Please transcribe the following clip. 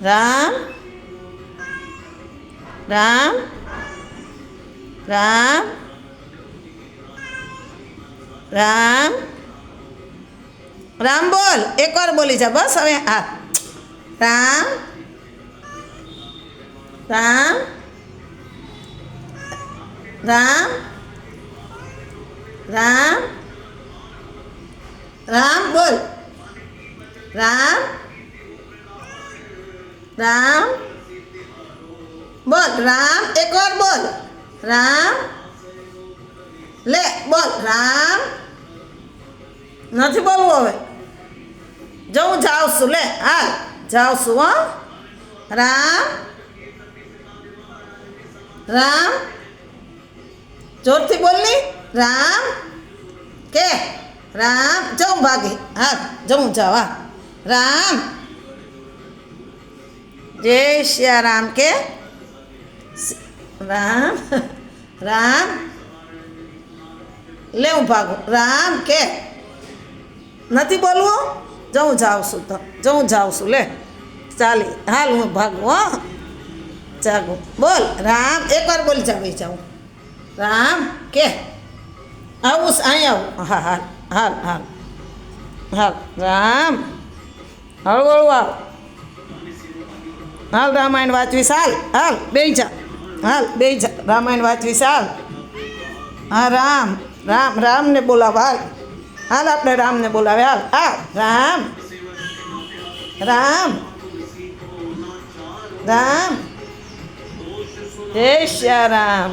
રામ રામ રામ રામ રામ બોલ એકવાર બોલી જા બસ હવે હા રામ રામ રામ રામ રામ બોલ રામ રામ બોલ રામ એકવાર બોલ રામ લે બોલ રામ નથી બોલવું હવે જો હું જાઉં છું લે હાલ જાઉં છું હો રામ રામ જોરથી બોલની રામ કે રામ જાઉં ભાગી હા જાઉં જાઉં હા રામ જય શ્રી રામ કે રામ રામ લે હું ભાગું રામ કે નથી બોલવું જઉં જાઉં છું તો જઉં જાઉં છું લે ચાલી હાલ હું ભાગું હો જાગું બોલ રામ એકવાર બોલી જા ભાઈ જાઉં રામ કે આવું છે, અહીં આવું હા હાલ હાલ હાલ હાલ રામ હળવળું આવ હાલ રામાયણ વાંચવી હાલ હાલ બે જા હાલ બે જા રામાયણ વાંચવી હાલ હા રામ રામ રામને બોલાવ હાલ હાલ આપણે રામને બોલાવે હાલ હા રામ રામ રામ જય શ્રી રામ